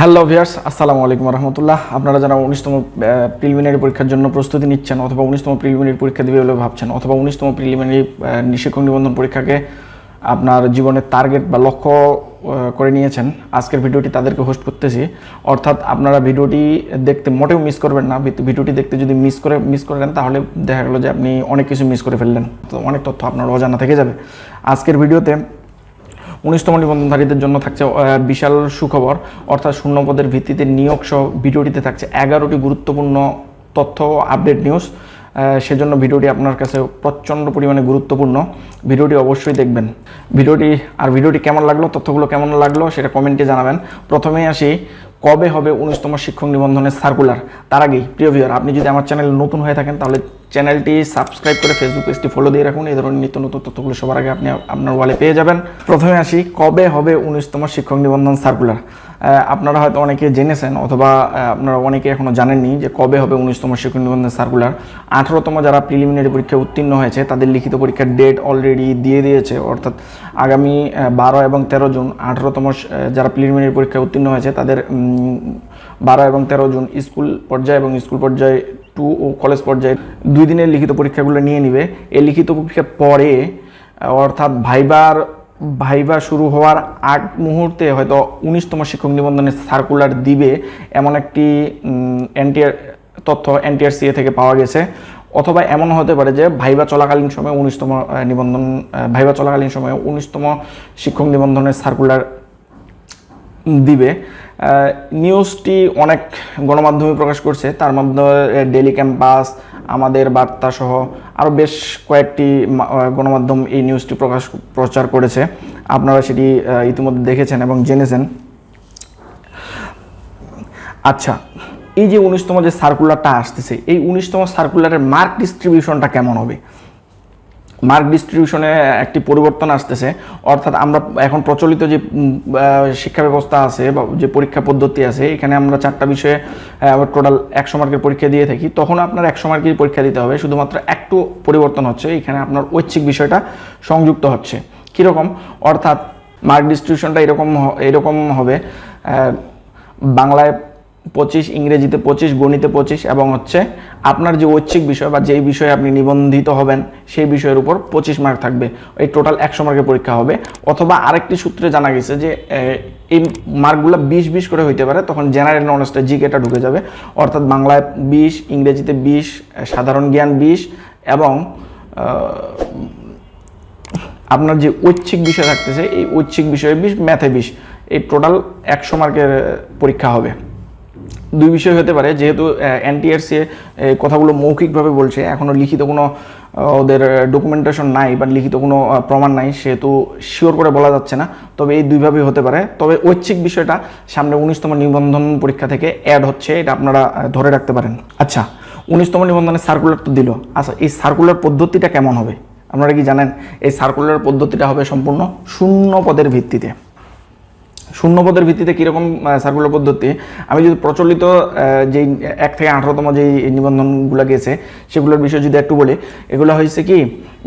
Hello viewers আসসালামু আলাইকুম রহমতুল্লাহ। আপনারা যারা উনিশতম প্রিলিমিনারি পরীক্ষার জন্য প্রস্তুতি নিচ্ছেন অথবা উনিশতম প্রিলিমিনারি পরীক্ষা দেবে বলে ভাবছেন অথবা উনিশতম প্রিলিমিনারি শিক্ষক নিবন্ধন পরীক্ষাকে আপনার জীবনের টার্গেট বা লক্ষ্য করে নিয়েছেন, আজকের ভিডিওটি তাদেরকে হোস্ট করতেছি। অর্থাৎ আপনারা ভিডিওটি দেখতে মোটেও মিস করবেন না ভিডিওটি দেখতে যদি মিস করে মিস করেন তাহলে দেখা গেলো যে আপনি অনেক কিছু মিস করে ফেললেন। তো অনেক তথ্য আপনার অজানা থেকে যাবে। আজকের ভিডিওতে উনিশতম নিবন্ধনধারীদের জন্য থাকছে বিশাল সুখবর। অর্থাৎ শূন্য পদের ভিত্তিতে নিয়োগ সহ ভিডিওটিতে থাকছে এগারোটি গুরুত্বপূর্ণ তথ্য ও আপডেট নিউজ। সেজন্য ভিডিওটি আপনার কাছে প্রচণ্ড পরিমাণে গুরুত্বপূর্ণ। ভিডিওটি অবশ্যই দেখবেন। ভিডিওটি, আর ভিডিওটি কেমন লাগল, তথ্যগুলো কেমন লাগল সেটা কমেন্টে জানাবেন। প্রথমেই আসি, কবে হবে উনিশতম শিক্ষক নিবন্ধনের সার্কুলার? তার আগেই, প্রিয় ভিউয়ার আপনি যদি আমার চ্যানেল নতুন হয়ে থাকেন তাহলে চ্যানেলটি সাবস্ক্রাইব করে ফেসবুক পেজটি ফলো দিয়ে রাখুন। এই ধরনের নিত্য নতুন তথ্যগুলো সবার আগে আপনি আপনার ওয়ালে পেয়ে যাবেন। প্রথমে আসি, কবে হবে উনিশতম শিক্ষক নিবন্ধন সার্কুলার আপনারা হয়তো অনেকে জেনেছেন অথবা আপনারা অনেকে এখনও জানেননি যে কবে হবে উনিশতম শিক্ষক নিবন্ধন সার্কুলার আঠারোতম যারা প্রিলিমিনারি পরীক্ষায় উত্তীর্ণ হয়েছে, তাদের লিখিত পরীক্ষার ডেট অলরেডি দিয়ে দিয়েছে। অর্থাৎ আগামী বারো এবং তেরো জুন, আঠারোতম যারা প্রিলিমিনারি পরীক্ষায় উত্তীর্ণ হয়েছে, তাদের বারো এবং তেরো জুন স্কুল পর্যায়ে এবং স্কুল পর্যায়ে টু ও কলেজ পর্যায়ে দুই দিনের লিখিত পরীক্ষাগুলো নিয়ে নিবে। এই লিখিত পরীক্ষার পরে, অর্থাৎ ভাইবার ভাইবা শুরু হওয়ার আগ মুহূর্তে হয়তো উনিশতম শিক্ষক নিবন্ধনের সার্কুলার দিবে এমন একটি এনটিআর তথ্য এনটিআরসিএ থেকে পাওয়া গেছে। অথবা এমন হতে পারে যে ভাইবা চলাকালীন সময়ে উনিশতম নিবন্ধন ভাইবা চলাকালীন সময়ে উনিশতম শিক্ষক নিবন্ধনের সার্কুলার দিবে। নিউজটি অনেক গণমাধ্যমে প্রকাশ করছে। তার মধ্যে ডেলি ক্যাম্পাস আমাদের বার্তা সহ আরও বেশ কয়েকটি গণমাধ্যম এই নিউজটি প্রকাশ, প্রচার করেছে। আপনারা সেটি ইতিমধ্যে দেখেছেন এবং জেনেছেন। আচ্ছা এই যে উনিশতম যে সার্কুলারটা আসতেছে, এই উনিশতম সার্কুলারের মার্ক ডিস্ট্রিবিউশনটা কেমন হবে? মার্ক ডিস্ট্রিবিউশনে একটি পরিবর্তন আসতেছে। অর্থাৎ আমরা এখন প্রচলিত যে শিক্ষা ব্যবস্থা আছে বা যে পরীক্ষা পদ্ধতি আছে, এখানে আমরা চারটা বিষয়ে টোটাল একশো মার্কের পরীক্ষা দিয়ে থাকি। তখন আপনার একশো মার্কের পরীক্ষা দিতে হবে। শুধুমাত্র একটু পরিবর্তন হচ্ছে। এখানে আপনার ঐচ্ছিক বিষয়টা সংযুক্ত হচ্ছে। কীরকম? অর্থাৎ মার্ক ডিস্ট্রিবিউশনটা এরকম এরকম হবে বাংলায় পঁচিশ ইংরেজিতে পঁচিশ, গণিতে পঁচিশ এবং হচ্ছে আপনার যে ঐচ্ছিক বিষয় বা যেই বিষয়ে আপনি নিবন্ধিত হবেন, সেই বিষয়ের উপর পঁচিশ মার্ক থাকবে। এই টোটাল একশো মার্কের পরীক্ষা হবে। অথবা আরেকটি সূত্রে জানা গেছে যে এই মার্কগুলো বিশ বিশ করে হইতে পারে, তখন জেনারেল নলেজটা জিকেটা ঢুকে যাবে। অর্থাৎ বাংলায় বিশ, ইংরেজিতে বিশ, সাধারণ জ্ঞান বিশ এবং আপনার যে ঐচ্ছিক বিষয় থাকতেছে, এই ঐচ্ছিক বিষয়ে বিশ ম্যাথে বিশ। এই টোটাল একশো মার্কের পরীক্ষা হবে। দুই বিষয় হতে পারে, যেহেতু এনটিআরসি কথাগুলো মৌখিকভাবে বলছে এখনও লিখিত কোনো ওদের ডকুমেন্টেশন নাই বা লিখিত কোনো প্রমাণ নাই, সেহেতু শিওর করে বলা যাচ্ছে না, তবে এই দুইভাবেই হতে পারে। তবে ঐচ্ছিক বিষয়টা সামনে উনিশতম নিবন্ধন পরীক্ষা থেকে অ্যাড হচ্ছে, এটা আপনারা ধরে রাখতে পারেন। আচ্ছা উনিশতম নিবন্ধনের সার্কুলার তো দিল। আচ্ছা এই সার্কুলার পদ্ধতিটা কেমন হবে? আপনারা কি জানেন? এই সার্কুলার পদ্ধতিটা হবে সম্পূর্ণ শূন্য পদের ভিত্তিতে। শূন্য পদের ভিত্তিতে কীরকম সার্কুলার পদ্ধতি? আমি যদি প্রচলিত যেই এক থেকে আঠারোতম যেই নিবন্ধনগুলো গেছে, সেগুলোর বিষয়ে যদি একটু বলি, এগুলো হয়েছে কি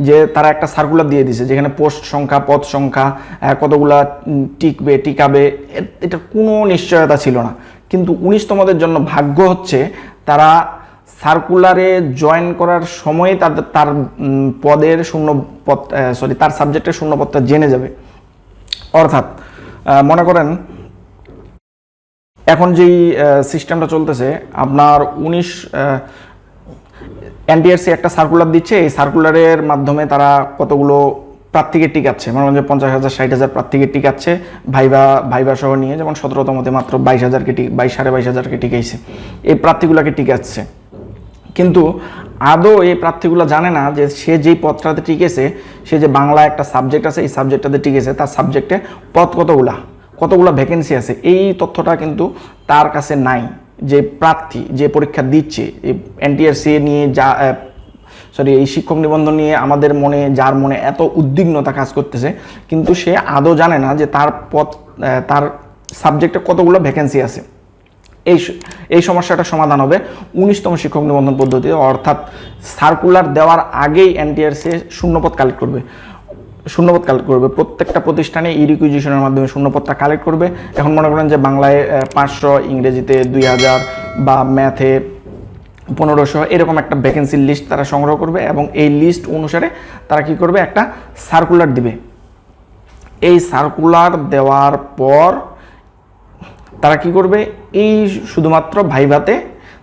যে তারা একটা সার্কুলার দিয়ে দিছে, যেখানে পোস্ট সংখ্যা, পদ সংখ্যা কতগুলা টিকবে, টিকাবে এটা কোনো নিশ্চয়তা ছিল না। কিন্তু উনিশতমদের জন্য ভাগ্য হচ্ছে, তারা সার্কুলারে জয়েন করার সময়ে তাদের তার পদের শূন্য পদ সরি তার সাবজেক্টের শূন্য পদটা জেনে যাবে। অর্থাৎ মনে করেন, এখন যেই সিস্টেমটা চলতেছে, আপনার উনিশ এনটিআরসি একটা সার্কুলার দিচ্ছে, এই সার্কুলারের মাধ্যমে তারা কতগুলো প্রার্থীকে টিকাচ্ছে? মনে করেন যে পঞ্চাশ হাজার, ষাট হাজার প্রার্থীকে টিকাচ্ছে ভাইবা ভাইবা সহ নিয়ে, যেমন সতেরোতমতে মাত্র বাইশ হাজারকে টিক বাইশ, সাড়ে বাইশ হাজারকে টিকাইছে। এই প্রার্থীগুলোকে টিকাচ্ছে। কিন্তু আদৌ এই প্রার্থীগুলো জানে না যে সে যেই পদটাতে টিকেছে সে যে বাংলা একটা সাবজেক্ট আছে, এই সাবজেক্টটাতে টিকেছে তার সাবজেক্টে পথ কতগুলা, কতগুলো ভ্যাকেন্সি আছে, এই তথ্যটা কিন্তু তার কাছে নাই। যে প্রার্থী যে পরীক্ষা দিচ্ছে, এই এনটিআরসি নিয়ে যা সরি এই শিক্ষক নিবন্ধন নিয়ে আমাদের মনে, যার মনে এত উদ্বিগ্নতা কাজ করতেছে, কিন্তু সে আদৌ জানে না যে তার পথ তার সাবজেক্টে কতগুলো ভ্যাকেন্সি আছে। এই এই সমস্যাটা সমাধান হবে। উনিশতম শিক্ষক নিবন্ধন পদ্ধতি, অর্থাৎ সার্কুলার দেওয়ার আগেই এনটিআরসি শূন্যপদ কালেক্ট করবে। শূন্যপদ কালেক্ট করবে। প্রত্যেকটা প্রতিষ্ঠানে ই রিকুইজিশনের মাধ্যমে শূন্যপদটা কালেক্ট করবে। এখন মনে করেন যে বাংলায় পাঁচশো, ইংরেজিতে দুই হাজার বা ম্যাথে পনেরোশো এরকম একটা ভ্যাকেন্সির লিস্ট তারা সংগ্রহ করবে এবং এই লিস্ট অনুসারে তারা কি করবে? একটা সার্কুলার দিবে। এই সার্কুলার দেওয়ার পর তারা কি করবে? এই শুধুমাত্র ভাইভাতে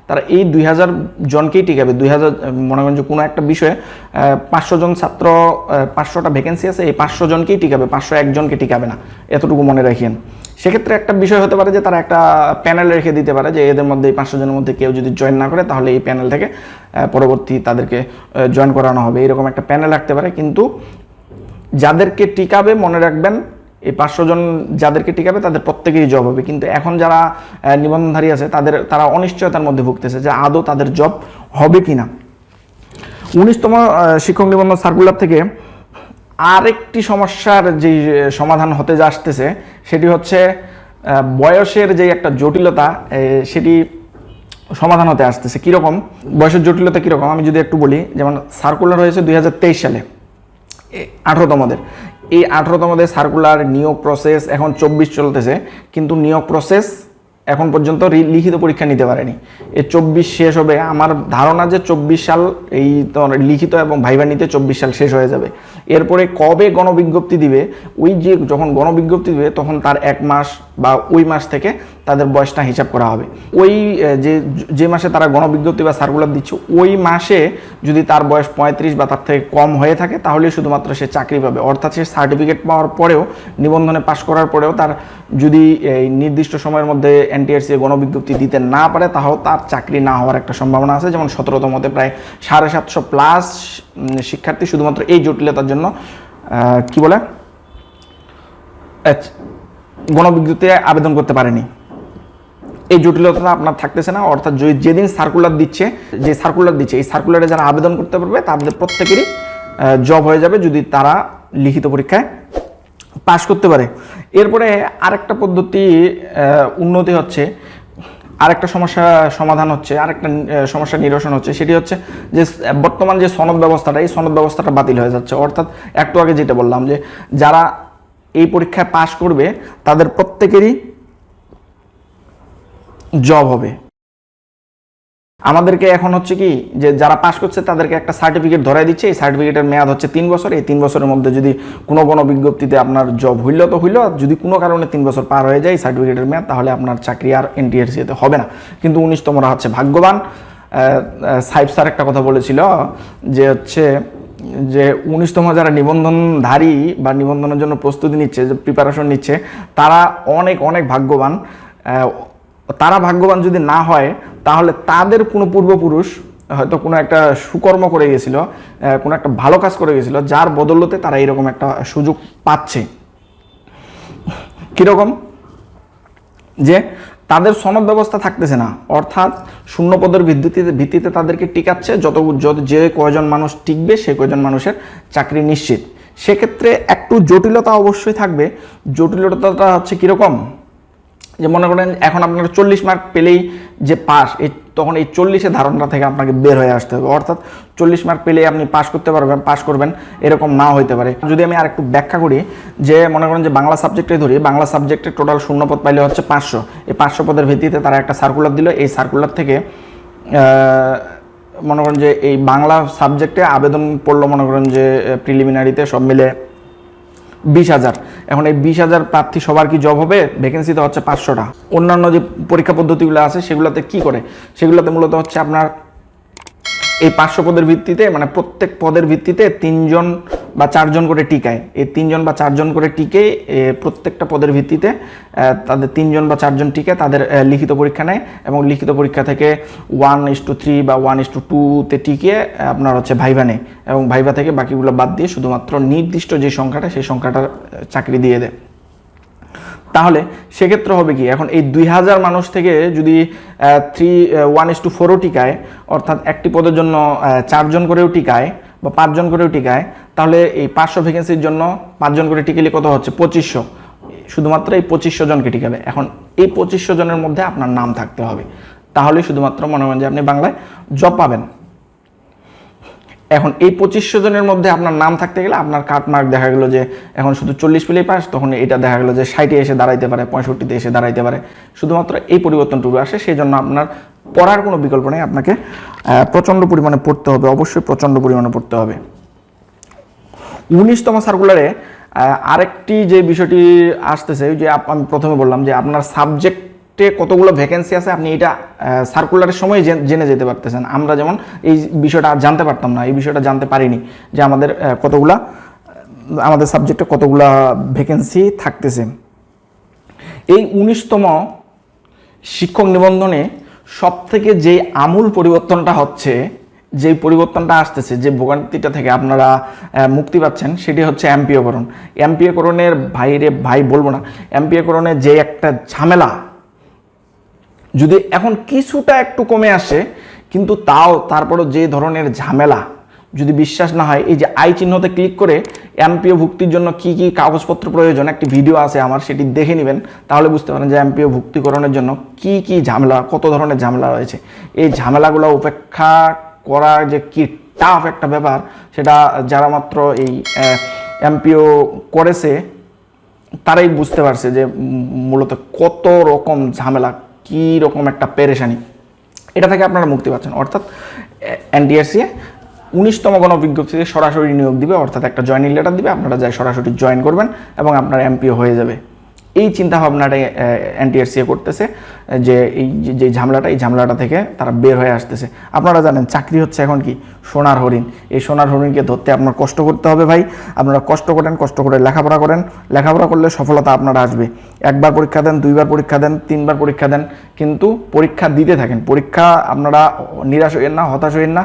তারা এই দুই হাজার জনকেই টিকাবে দুই হাজার মনে করেন যে কোনো একটা বিষয়ে পাঁচশো জন ছাত্র পাঁচশোটা ভ্যাকেন্সি আছে, এই পাঁচশো জনকেই টিকাবে পাঁচশো একজনকে টিকাবে না, এতটুকু মনে রাখিয়েন। সেক্ষেত্রে একটা বিষয় হতে পারে যে তারা একটা প্যানেল রেখে দিতে পারে, যে এদের মধ্যে, এই পাঁচশো জনের মধ্যে কেউ যদি জয়েন না করে, তাহলে এই প্যানেল থেকে পরবর্তী তাদেরকে জয়েন করানো হবে। এরকম একটা প্যানেল রাখতে পারে, কিন্তু যাদেরকে টিকাবে মনে রাখবেন এই পাঁচশো জন যাদেরকে টিকাবে, তাদের প্রত্যেকেরই জব হবে। কিন্তু এখন যারা নিবন্ধনধারী আছে, তাদের, তারা অনিশ্চয়তার মধ্যে ভুগতেছে যে আদৌ তাদের জব হবে কি না উনিশতম শিক্ষক নিবন্ধন সার্কুলার থেকে আরেকটি সমস্যার যে সমাধান হতে আসতেছে, সেটি হচ্ছে বয়সের যে একটা জটিলতা সেটি সমাধান হতে আসতেছে। কীরকম? বয়সের জটিলতা কীরকম? আমি যদি একটু বলি, যেমন সার্কুলার হয়েছে দুই হাজার তেইশ সালে আঠারোতমদের এই আঠারোতমদের সার্কুলার নিয়োগ প্রসেস এখন চব্বিশ চলতেছে, কিন্তু নিয়োগ প্রসেস এখন পর্যন্ত লিখিত পরীক্ষা নিতে পারেনি। এই চব্বিশ শেষ হবে, আমার ধারণা যে চব্বিশ সাল এই লিখিত এবং ভাইবা নিতে চব্বিশ সাল শেষ হয়ে যাবে। এরপরে কবে গণবিজ্ঞপ্তি দিবে? ওই যে যখন গণবিজ্ঞপ্তি দিবে, তখন তার এক মাস বা ওই মাস থেকে তাদের বয়সটা হিসাব করা হবে। ওই যে যে মাসে তারা গণবিজ্ঞপ্তি বা সার্কুলার দিচ্ছে, ওই মাসে যদি তার বয়স পঁয়ত্রিশ বা তার থেকে কম হয়ে থাকে তাহলে শুধুমাত্র সে চাকরি পাবে। অর্থাৎ সে সার্টিফিকেট পাওয়ার পরেও, নিবন্ধনে পাশ করার পরেও তার যদি এই নির্দিষ্ট সময়ের মধ্যে এনটিআরসি গণবিজ্ঞপ্তি দিতে না পারে তাহলে তার চাকরি না হওয়ার একটা সম্ভাবনা আছে। যেমন সতেরোতমতে প্রায় সাড়ে সাতশো প্লাস শিক্ষার্থী শুধুমাত্র এই জটিলতার জন্য কি বলে? গণবিজ্ঞপ্তিতে আবেদন করতে পারেনি। এই জটিলতাটা আপনার থাকতেছে না, অর্থাৎ যেদিন সার্কুলার দিচ্ছে, যে সার্কুলার দিচ্ছে, এই সার্কুলারে যারা আবেদন করতে পারবে, তাদের প্রত্যেকেরই জব হয়ে যাবে যদি তারা লিখিত পরীক্ষায় পাশ করতে পারে। এরপরে আরেকটা পদ্ধতি উন্নতি হচ্ছে। আরেকটা সমস্যা সমাধান হচ্ছে, আরেকটা সমস্যা নিরসন হচ্ছে, সেটি হচ্ছে যে বর্তমান যে সনদ ব্যবস্থাটা, এই সনদ ব্যবস্থাটা বাতিল হয়ে যাচ্ছে। অর্থাৎ একটু আগে যেটা বললাম যে, যারা এই পরীক্ষায় পাশ করবে, তাদের প্রত্যেকেরই জব হবে। আমাদেরকে এখন হচ্ছে কি যে যারা পাশ করছে তাদেরকে একটা সার্টিফিকেট ধরাই দিচ্ছে। এই সার্টিফিকেটের মেয়াদ হচ্ছে তিন বছর। এই তিন বছরের মধ্যে যদি কোনো কোনো বিজ্ঞপ্তিতে আপনার জব হইল তো হইল। যদি কোনো কারণে তিন বছর পার হয়ে যায় সার্টিফিকেটের মেয়াদ, তাহলে আপনার চাকরি আর এনটিআরসিতে হবে না। কিন্তু উনিশতমরা হচ্ছে ভাগ্যবান। সাইফ স্যার একটা কথা বলেছিল যে হচ্ছে যে উনিশতম যারা নিবন্ধনধারী বা নিবন্ধনের জন্য প্রস্তুতি নিচ্ছে, যে প্রিপারেশন নিচ্ছে, তারা অনেক অনেক ভাগ্যবান। তারা ভাগ্যবান যদি না হয়, তাহলে তাদের কোনো পূর্বপুরুষ হয়তো কোনো একটা সুকর্ম করে গেছিল কোনো একটা ভালো কাজ করে গেছিল, যার বদলতে তারা এরকম একটা সুযোগ পাচ্ছে। কীরকম? যে তাদের সনদ ব্যবস্থা থাকতেছে না, অর্থাৎ শূন্য পদের ভিত্তিতে ভিত্তিতে তাদেরকে টিকাচ্ছে যত যত, যে কয়জন মানুষ টিকবে, সে কয়জন মানুষের চাকরি নিশ্চিত। সেক্ষেত্রে একটু জটিলতা অবশ্যই থাকবে। জটিলতাটা হচ্ছে কীরকম? যে মনে করেন এখন আপনার চল্লিশ মার্ক পেলেই যে পাস এই তখন এই চল্লিশের ধারণা থেকে আপনাকে বের হয়ে আসতে হবে। অর্থাৎ চল্লিশ মার্ক পেলেই আপনি পাস করতে পারবেন পাস করবেন, এরকম না হইতে পারে। যদি আমি আরেকটু ব্যাখ্যা করি, যে মনে করেন যে বাংলা সাবজেক্টে ধরি, বাংলা সাবজেক্টে টোটাল শূন্য পদ পাইলে হচ্ছে পাঁচশো। এই পাঁচশো পদের ভিত্তিতে তারা একটা সার্কুলার দিল। এই সার্কুলার থেকে মনে করেন যে এই বাংলা সাবজেক্টে আবেদন পড়ল মনে করেন যে প্রিলিমিনারিতে সব মিলে বিশ হাজার। এখন এই বিশ হাজার প্রার্থী সবার কি জব হবে? ভ্যাকেন্সি তো হচ্ছে পাঁচশোটা। অন্যান্য যে পরীক্ষা পদ্ধতিগুলো আছে, সেগুলোতে কি করে? সেগুলোতে মূলত হচ্ছে আপনার এই পাঁচশো পদের ভিত্তিতে মানে প্রত্যেক পদের ভিত্তিতে তিনজন বা চারজন করে টিকায়। এই তিনজন বা চারজন করে টিকে প্রত্যেকটা পদের ভিত্তিতে তাদের তিনজন বা চারজন টিকে তাদের লিখিত পরীক্ষা নেয় এবং লিখিত পরীক্ষা থেকে ওয়ান ইস টু থ্রি বা ওয়ান ইস টু টুতে টিকে আপনার হচ্ছে ভাইভা নেয় এবং ভাইভা থেকে বাকিগুলো বাদ দিয়ে শুধুমাত্র নির্দিষ্ট যে সংখ্যাটা, সেই সংখ্যাটা চাকরি দিয়ে দেয়। তাহলে সেক্ষেত্রে হবে কি, এখন এই দুই হাজার মানুষ থেকে যদি থ্রি ওয়ান ইস টু ফোরও টিকায়, অর্থাৎ একটি পদের জন্য চারজন করেও টিকায় বা পাঁচজন করেও টিকায় তাহলে এই পাঁচশো ভ্যাকেন্সির জন্য পাঁচজন করে টিকেলে কত হচ্ছে? পঁচিশশো। শুধুমাত্র এই পঁচিশশো জনকে টিকাবে। এখন এই পঁচিশশো জনের মধ্যে আপনার নাম থাকতে হবে। তাহলে শুধুমাত্র মনে করেন যে আপনি বাংলায় জব পাবেন। এখন এই পঁচিশশো জনের মধ্যে আপনার নাম থাকতে গেলে আপনার কাট মার্ক দেখা গেলো যে এখন শুধু চল্লিশ পেলেই পাস, তখন এটা দেখা গেলো যে ষাটে এসে দাঁড়াইতে পারে, পঁয়ষট্টিতে এসে দাঁড়াইতে পারে। শুধুমাত্র এই পরিবর্তনটুকু আসে সেই জন্য আপনার পড়ার কোনো বিকল্প নেই। আপনাকে প্রচণ্ড পরিমাণে পড়তে হবে, অবশ্যই প্রচণ্ড পরিমাণে পড়তে হবে। উনিশতম সার্কুলারে আরেকটি যে বিষয়টি আসতেছে যে আমি প্রথমে বললাম যে আপনার সাবজেক্টে কতগুলো ভ্যাকেন্সি আছে, আপনি এটা সার্কুলারের সময় জেনে যেতে পারতেছেন। আমরা যেমন এই বিষয়টা জানতে পারতাম না, এই বিষয়টা জানতে পারিনি যে আমাদের কতগুলা, আমাদের সাবজেক্টে কতগুলা ভ্যাকেন্সি থাকতেছে। এই উনিশতম শিক্ষক নিবন্ধনে সব থেকে যে আমূল পরিবর্তনটা হচ্ছে যে পরিবর্তনটা আসতেছে, যে ভোগান্তিটা থেকে আপনারা মুক্তি পাচ্ছেন, সেটি হচ্ছে এমপিওকরণ এমপিওকরণের বাইরে, ভাই বলব না এমপিওকরণের যে একটা ঝামেলা, যদি এখন কিছুটা একটু কমে আসে, কিন্তু তাও তারপরও যে ধরনের ঝামেলা, যদি বিশ্বাস না হয়, এই যে আই চিহ্নতে ক্লিক করে এমপিও ভুক্তির জন্য কি কি কাগজপত্র প্রয়োজন, একটি ভিডিও আছে আমার, সেটি দেখে নেবেন, তাহলে বুঝতে পারেন যে এমপিও ভুক্তিকরণের জন্য কি কি ঝামেলা, কত ধরনের ঝামেলা রয়েছে। এই ঝামেলাগুলো উপেক্ষা করা যে কি টাফ একটা ব্যাপার, সেটা যারা মাত্র এই এমপিও করেছে, তারাই বুঝতে পারছে যে মূলত কত রকম ঝামেলা, কী রকম একটা পেরেশানি। এটা থেকে আপনারা মুক্তি পাচ্ছেন। অর্থাৎ এনডিআরসি উনিশতম গণ বিজ্ঞপ্তিতে সরাসরি নিয়োগ দিবে, অর্থাৎ একটা জয়েনিং লেটার দিবে, আপনারা যাই সরাসরি জয়েন করবেন এবং আপনার এমপিও হয়ে যাবে। এই চিন্তা ভাবনাটাই এনটিআরসি করতেছে, যে এই যে ঝামেলাটা, এই ঝামেলাটা থেকে তারা বের হয়ে আসতেছে। আপনারা জানেন, চাকরি হচ্ছে এখন কি? সোনার হরিণ। এই সোনার হরিণকে ধরতে আপনার কষ্ট করতে হবে ভাই। আপনারা কষ্ট করেন, কষ্ট করে লেখাপড়া করেন। লেখাপড়া করলে সফলতা আপনারা আসবে। একবার পরীক্ষা দেন, দুইবার পরীক্ষা দেন, তিনবার পরীক্ষা দেন, কিন্তু পরীক্ষা দিতে থাকেন। পরীক্ষা আপনারা নিরাশ হইয়েন না, হতাশ হইয়েন না।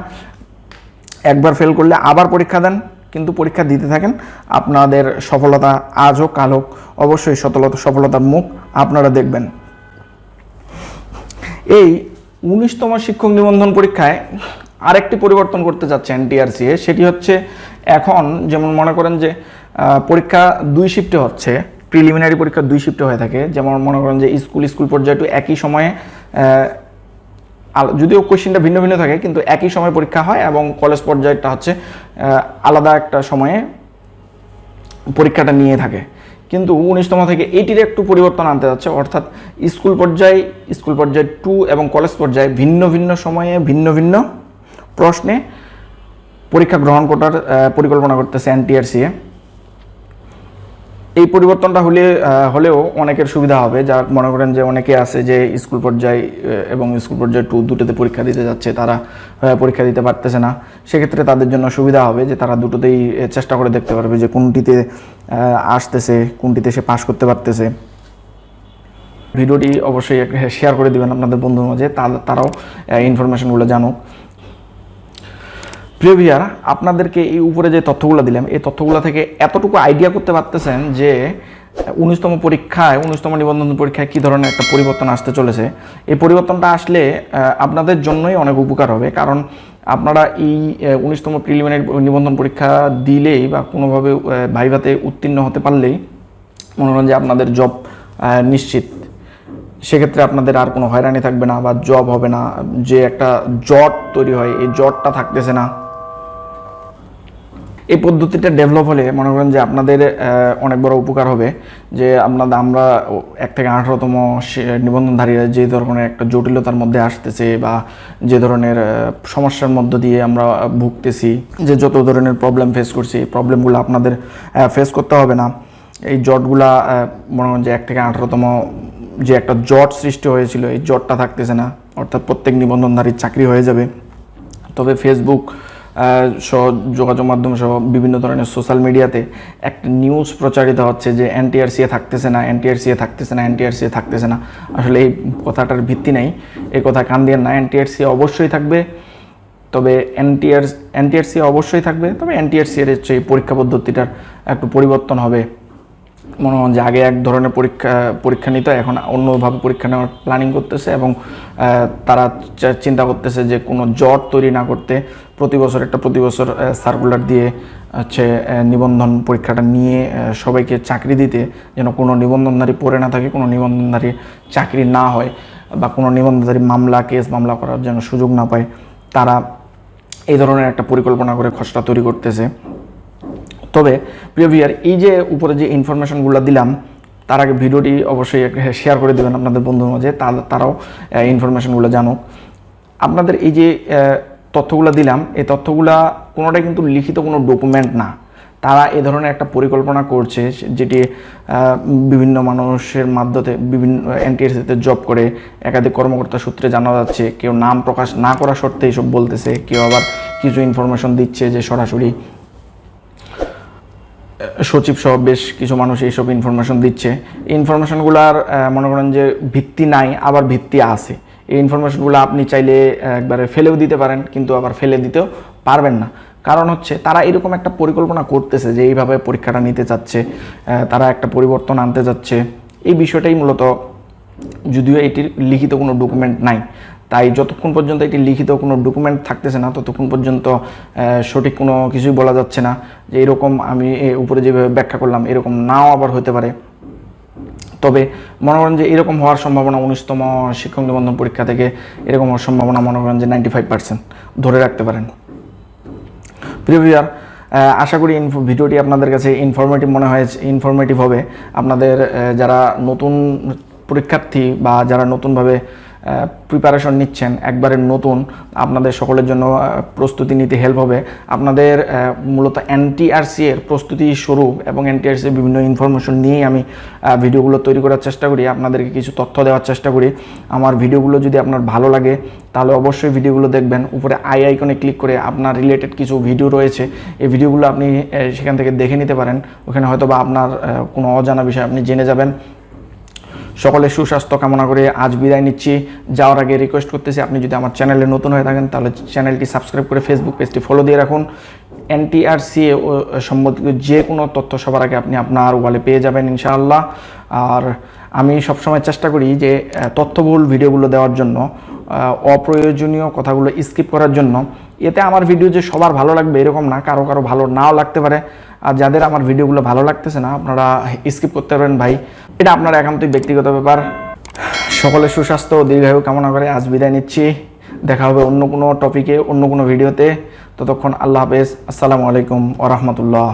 একবার ফেল করলে আবার পরীক্ষা দেন। কিন্তু পরীক্ষা দিতে থাকেন। আপনাদের সফলতা আজ হোক, কাল হোক, অবশ্যই সফলতা সফলতার মুখ আপনারা দেখবেন। এই উনিশতম শিক্ষক নিবন্ধন পরীক্ষায় আরেকটি পরিবর্তন করতে যাচ্ছে এনটিআরসি সেটি হচ্ছে এখন যেমন মনে করেন যে পরীক্ষা দুই শিফটে হচ্ছে প্রিলিমিনারি পরীক্ষা দুই শিফটে হয়ে থাকে। যেমন মনে করেন যে, স্কুল স্কুল পর্যায়ে একটু একই সময়ে যদিও কোশ্চেনটা ভিন্ন ভিন্ন থাকে, কিন্তু একই সময় পরীক্ষা হয় এবং কলেজ পর্যায়টা হচ্ছে আলাদা একটা সময়ে পরীক্ষাটা নিয়ে থাকে। কিন্তু উনিশতম থেকে এইটির একটু পরিবর্তন আনতে যাচ্ছে, অর্থাৎ স্কুল পর্যায়ে স্কুল পর্যায়ে টু এবং কলেজ পর্যায়ে ভিন্ন ভিন্ন সময়ে ভিন্ন ভিন্ন প্রশ্নে পরীক্ষা গ্রহণ করার পরিকল্পনা করতেছে এনটিআরসিএ এই পরিবর্তনটা হলে হলেও অনেকের সুবিধা হবে। যা মনে করেন যে অনেকে আছে যে স্কুল পর্যায়ে এবং স্কুল পর্যায়ে টু, দুটোতে পরীক্ষা দিতে যাচ্ছে, তারা পরীক্ষা দিতে পারতেছে না। সেক্ষেত্রে তাদের জন্য সুবিধা হবে যে তারা দুটোতেই চেষ্টা করে দেখতে পারবে যে কোনটিতে আসতেছে, কোনটিতে সে পাশ করতে পারতেছে। ভিডিওটি অবশ্যই শেয়ার করে দিবেন আপনাদের বন্ধুর মাঝে। তারাও ইনফরমেশনগুলো জানুক। প্রিয় ভিয়ার আপনাদেরকে এই উপরে যে তথ্যগুলো দিলাম, এই তথ্যগুলো থেকে এতটুকু আইডিয়া করতে পারতেছেন যে উনিশতম পরীক্ষায়, উনিশতম নিবন্ধন পরীক্ষায় কী ধরনের একটা পরিবর্তন আসতে চলেছে? এই পরিবর্তনটা আসলে আপনাদের জন্যই অনেক উপকার হবে। কারণ আপনারা এই উনিশতম প্রিলিমিনারি নিবন্ধন পরীক্ষা দিলেই বা কোনোভাবে ভাইভাতে উত্তীর্ণ হতে পারলেই মনে করেন যে আপনাদের জব নিশ্চিত। সেক্ষেত্রে আপনাদের আর কোনো হয়রানি থাকবে না বা জব হবে না। যে একটা জট তৈরি হয়, এই জটটা থাকতেছে না। এই পদ্ধতিটা ডেভেলপ হলে মনে করেন যে আপনাদের অনেক বড় উপকার হবে যে আপনাদের আমরা এক থেকে আঠারোতম নিবন্ধনধারীরা যে ধরনের একটা জটিলতার মধ্যে আসতেছে বা যে ধরনের সমস্যার মধ্য দিয়ে আমরা ভুগতেছি, যে যত ধরনের প্রবলেম ফেস করছি প্রবলেমগুলো আপনাদের ফেস করতে হবে না। এই জটগুলা মনে করেন যে এক থেকে আঠারোতম যে একটা জট সৃষ্টি হয়েছিল, এই জটটা থাকতেছে না। অর্থাৎ প্রত্যেক নিবন্ধনধারীর চাকরি হয়ে যাবে। তবে ফেসবুক সহ যোগাযোগ মাধ্যম সহ বিভিন্ন ধরনের সোশ্যাল মিডিয়াতে একটা নিউজ প্রচারিত হচ্ছে যে এনটিআরসিএ থাকতেছে না এনটিআরসিএ থাকতেছে না এনটিআরসিএ থাকতেছে না। আসলে এই কথাটার ভিত্তি নেই, এই কথা কান দিয়ে না। এনটিআরসিএ অবশ্যই থাকবে, তবে এনটিআর এনটিআরসি অবশ্যই থাকবে, তবে এনটিআরসি এর হচ্ছে পরীক্ষা পদ্ধতিটার একটু পরিবর্তন হবে। মনে হয় যে আগে এক ধরনের পরীক্ষা পরীক্ষা নিত, এখন অন্যভাবে পরীক্ষা নেওয়ার প্ল্যানিং করতেছে এবং তারা চিন্তা করতেছে যে কোনো জট তৈরি না করতে প্রতি বছর একটা প্রতি বছর সার্কুলার দিয়ে হচ্ছে নিবন্ধন পরীক্ষাটা নিয়ে সবাইকে চাকরি দিতে যেন কোনো নিবন্ধনধারী পড়ে না থাকে, কোনো নিবন্ধনধারী চাকরি না হয় বা কোনো নিবন্ধনধারী মামলা কেস মামলা করার যেন সুযোগ না পায়। তারা এই ধরনের একটা পরিকল্পনা করে খসড়া তৈরি করতেছে। তবে প্রিয় ভিয়ার এই যে উপরে যে ইনফরমেশনগুলো দিলাম, তার আগে ভিডিওটি অবশ্যই শেয়ার করে দেবেন আপনাদের বন্ধুর মাঝে তারাও ইনফরমেশনগুলো জানুক। আপনাদের এই যে তথ্যগুলো দিলাম, এই তথ্যগুলা কোনোটাই কিন্তু লিখিত কোনো ডকুমেন্ট না। তারা এ ধরনের একটা পরিকল্পনা করছে, যেটি বিভিন্ন মানুষের মাধ্যমে, বিভিন্ন এনটিএসিতে জব করে, একাধিক কর্মকর্তা সূত্রে জানা যাচ্ছে, কেউ নাম প্রকাশ না করা সত্ত্বে এইসব বলতেছে, কেউ আবার কিছু ইনফরমেশন দিচ্ছে যে সরাসরি সচিব সহ বেশ কিছু মানুষ এইসব ইনফরমেশন দিচ্ছে। ইনফরমেশনগুলোর মনে করেন যে ভিত্তি নাই, আবার ভিত্তি আছে। এই ইনফরমেশনগুলো আপনি চাইলে একবারে ফেলেও দিতে পারেন, কিন্তু আবার ফেলে দিতেও পারবেন না। কারণ হচ্ছে, তারা এরকম একটা পরিকল্পনা করতেছে যে এইভাবে পরীক্ষাটা নিতে চাচ্ছে তারা একটা পরিবর্তন আনতে যাচ্ছে এই বিষয়টাই মূলত, যদিও এটির লিখিত কোনো ডকুমেন্ট নাই। তাই যতক্ষণ পর্যন্ত এটি লিখিত কোনো ডকুমেন্ট থাকতেছে না, ততক্ষণ পর্যন্ত সঠিক কোনো কিছুই বলা যাচ্ছে না যে এরকম আমি উপরে যেভাবে ব্যাখ্যা করলাম, এরকম নাও আবার হতে পারে। তবে মনে করেন যে এরকম হওয়ার সম্ভাবনা উনিশতম শিক্ষক নিবন্ধন পরীক্ষা থেকে এরকম হওয়ার সম্ভাবনা মনে করেন যে নাইনটি ফাইভ পার্সেন্ট ধরে রাখতে পারেন। প্রিয় ভিউয়ার আশা করি ভিডিওটি আপনাদের কাছে ইনফরমেটিভ মনে হয়েছে ইনফরমেটিভ হবে। আপনাদের যারা নতুন পরীক্ষার্থী বা যারা নতুনভাবে প্রিপারেশন নিচ্ছেন, একবারে নতুন, আপনাদের সকলের জন্য প্রস্তুতি নিতে হেল্প হবে। আপনাদের মূলত এনটিআরসি এর প্রস্তুতি স্বরূপ এবং এনটিআরসি বিভিন্ন ইনফরমেশন নিয়েই আমি ভিডিওগুলো তৈরি করার চেষ্টা করি, আপনাদেরকে কিছু তথ্য দেওয়ার চেষ্টা করি। আমার ভিডিওগুলো যদি আপনার ভালো লাগে, তাহলে অবশ্যই ভিডিওগুলো দেখবেন। উপরে আই আইকনে ক্লিক করে আপনার রিলেটেড কিছু ভিডিও রয়েছে, এই ভিডিওগুলো আপনি সেখান থেকে দেখে নিতে পারেন। ওখানে হয়তো বা আপনার কোনো অজানা বিষয় আপনি জেনে যাবেন। সকলের সুস্বাস্থ্য কামনা করে আজ বিদায় নিচ্ছি। যাওয়ার আগে রিকোয়েস্ট করতেছি, আপনি যদি আমার চ্যানেলে নতুন হয়ে থাকেন, তাহলে চ্যানেলটি সাবস্ক্রাইব করে ফেসবুক পেজটি ফলো দিয়ে রাখুন। এনটিআরসি সম্বন্ধিত যে কোনো তথ্য সবার আগে আপনি আপনার ওয়ালে পেয়ে যাবেন ইনশাআল্লাহ। আর আমি সবসময় চেষ্টা করি যে তথ্যবহুল ভিডিওগুলো দেওয়ার জন্য অপ্রয়োজনীয় কথাগুলো স্কিপ করার জন্য। এতে আমার ভিডিও যে সবার ভালো লাগবে এরকম না, কারও কারও ভালো নাও লাগতে পারে। আর যাদের আমার ভিডিওগুলো ভালো লাগতেছে না, আপনারা স্কিপ করতে পারেন ভাই। এটা আপনার একান্তই ব্যক্তিগত ব্যাপার। সকলের সুস্বাস্থ্য ও দীর্ঘায়ু কামনা করে আজ বিদায় নিচ্ছি। দেখা হবে অন্য কোনো টপিকে অন্য কোনো ভিডিওতে ততক্ষণ আল্লাহ হাফেজ। আসসালামু আলাইকুম ওরহমতুল্লাহ